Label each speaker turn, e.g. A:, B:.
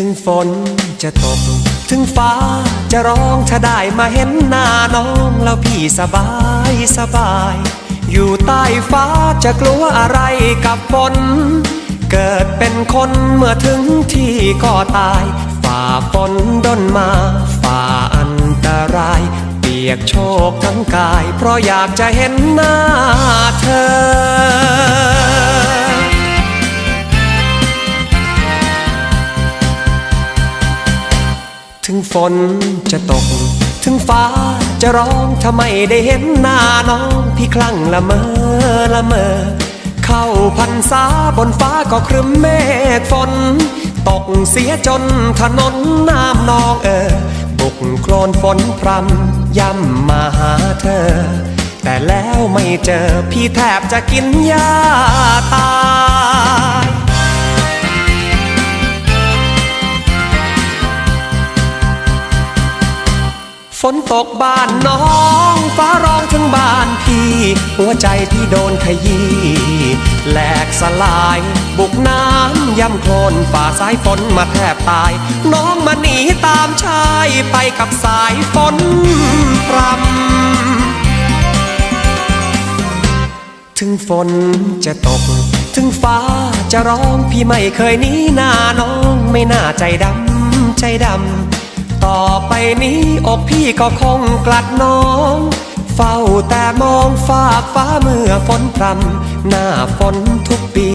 A: ถึงฝนจะตก ถึงฟ้าจะร้องถ้าได้มาเห็นหน้าน้องแล้วพี่สบายสบาย อยู่ใต้ฟ้าจะกลัวอะไรกับฝน เกิดเป็นคนเมื่อถึงที่ก็ตาย ฝ่าฝนดนมา ฝ่าอันตราย เปียกโชกทั้งกาย เพราะอยากจะเห็นหน้าเธอ ถึงฝนจะตก ถึงฟ้าจะร้องถ้าไมได้เห็นหน้าน้องพี่คลั่งละเมอละเมอ เข้าพันษาบนฟ้าก็ครึมเมฆฝน ตกเสียจนถนนน้ำนองเออบุกโคลนฝนพรำย่ำมาหาเธอ แต่แล้วไม่เจอพี่แทบจะกินยาตาย นตกบ้านน้องฟ้าร้องถึงบ้านพี่ หัวใจพี่โดนขยี้แหลกสลาย บุกน้ำย่ำโคลนฝ่าสายฝนมาแทบตาย น้องมาหนีตามชายไปกับสายฝนพรำถึงฝนจะตก ถึงฟ้าจะร้องพี่ไม่เคยหนีหน้าน้องไม่น่าใจดำใจดำต่อ นี้อกพี่ก็คงกลัดน้อง เฝ้าแต่มองฟากฟ้าเมื่อฝนพรำหน้าฝนทุกปี